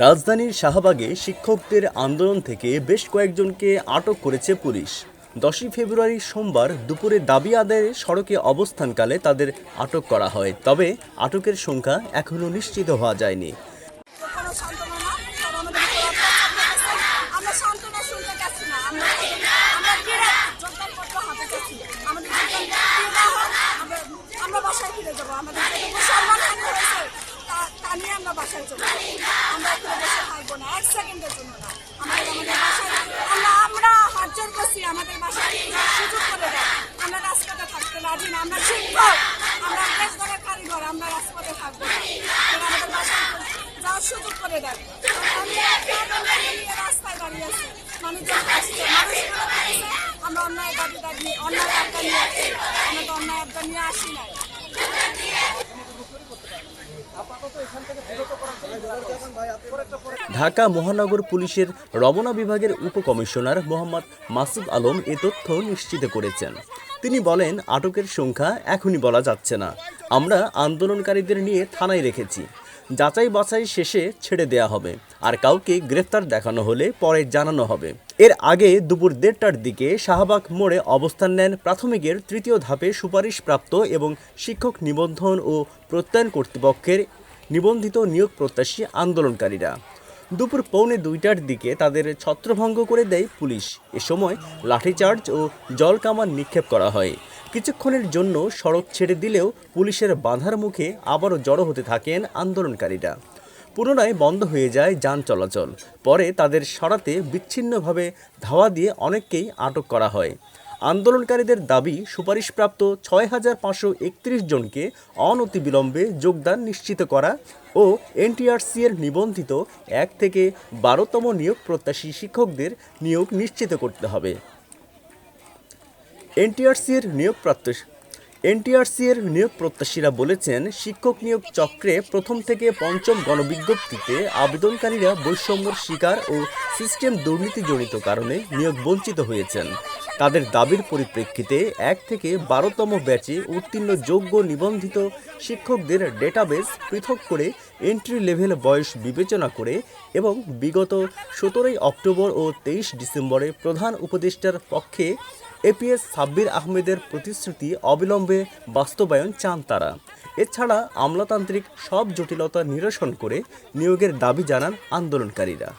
রাজধানীর শাহবাগে শিক্ষকদের আন্দোলন থেকে বেশ কয়েকজনকে আটক করেছে পুলিশ দশই ফেব্রুয়ারি সোমবার দুপুরে দাবি আদায়ে সড়কে অবস্থানকালে তাদের আটক করা হয় তবে আটকের সংখ্যা এখনও নিশ্চিত হওয়া যায়নি আমরা বাসায় ফিরে যাব আমাদের আমরা বাসায় চলে আমরা এখানে বসে থাকব না, এক সেকেন্ডের জন্য না। আমাদের আমাদের বাসায় আমরা আমরা হাত জোর করছি, আমাদের বাসায় সুযোগ করে দেয় আমরা রাস্তাতে থাকতে রাজি না, আমরা শিক্ষক আমরা দেশ গড়ের কারিগর আমরা রাজপথে থাকব না। আমাদের বাসায় যাওয়ার সুযোগ করে দেয় রাস্তায় দাঁড়িয়ে আছি। আসছে আমরা অন্যায় দাবি দাবি অন্যায় আবদা নিয়ে আসছি আমরা তো অন্যায় আবদা নিয়ে আসি নাই। ঢাকা মহানগর পুলিশের রমনা বিভাগের উপকমিশনার মোহাম্মদ মাসুদ আলম এ তথ্য নিশ্চিত করেছেন। তিনি বলেন, আটকের সংখ্যা এখনই বলা যাচ্ছে না। আমরা আন্দোলনকারীদের নিয়ে থানায় রেখেছি। যাচাই বাছাই শেষে ছেড়ে দেয়া হবে। আর কাউকে গ্রেফতার দেখানো হলে পরে জানানো হবে। এর আগে দুপুর দেড়টার দিকে শাহবাগ মোড়ে অবস্থান নেন প্রাথমিকের তৃতীয় ধাপে সুপারিশপ্রাপ্ত এবং শিক্ষক নিবন্ধন ও প্রত্যয়ন কর্তৃপক্ষের নিবন্ধিত নিয়োগ প্রত্যাশী আন্দোলনকারীরা। দুপুর পৌনে দুইটার দিকে তাদের ছত্রভঙ্গ করে দেয় পুলিশ। এ সময় লাঠিচার্জ ও জলকামান নিক্ষেপ করা হয়। কিছুক্ষণের জন্য সড়ক ছেড়ে দিলেও পুলিশের বাধার মুখে আবারও জড়ো হতে থাকেন আন্দোলনকারীরা। পুনরায় বন্ধ হয়ে যায় যান চলাচল। পরে তাদের সরাতে বিচ্ছিন্নভাবে ধাওয়া দিয়ে অনেককেই আটক করা হয়। আন্দোলনকারীদের দাবি, সুপারিশপ্রাপ্ত ছয় হাজার পাঁচশো একত্রিশ জনকে অনতিবিলম্বে যোগদান নিশ্চিত করা ও এনটিআরসি এর নিবন্ধিত এক থেকে বারোতম নিয়োগ প্রত্যাশী শিক্ষকদের নিয়োগ নিশ্চিত করতে হবে। এনটিআরসি এর নিয়োগ এনটিআরসি এর নিয়োগ প্রত্যাশীরা বলেছেন, শিক্ষক নিয়োগ চক্রে প্রথম থেকে পঞ্চম গণবিজ্ঞপ্তিতে আবেদনকারীরা বৈষম্যের শিকার ও সিস্টেম দুর্নীতিজনিত কারণে নিয়োগ বঞ্চিত হয়েছেন। তাদের দাবির পরিপ্রেক্ষিতে এক থেকে বারোতম ব্যাচে উত্তীর্ণ যোগ্য নিবন্ধিত শিক্ষকদের ডেটাবেস পৃথক করে এন্ট্রি লেভেল বয়স বিবেচনা করে এবং বিগত সতেরোই অক্টোবর ও তেইশ ডিসেম্বরে প্রধান উপদেষ্টার পক্ষে এপিএস সাব্বির আহমেদের প্রতিশ্রুতি অবিলম্বে বাস্তবায়ন চান তারা। এছাড়া আমলাতান্ত্রিক সব জটিলতা নিরসন করে নিয়োগের দাবি জানান আন্দোলনকারীরা।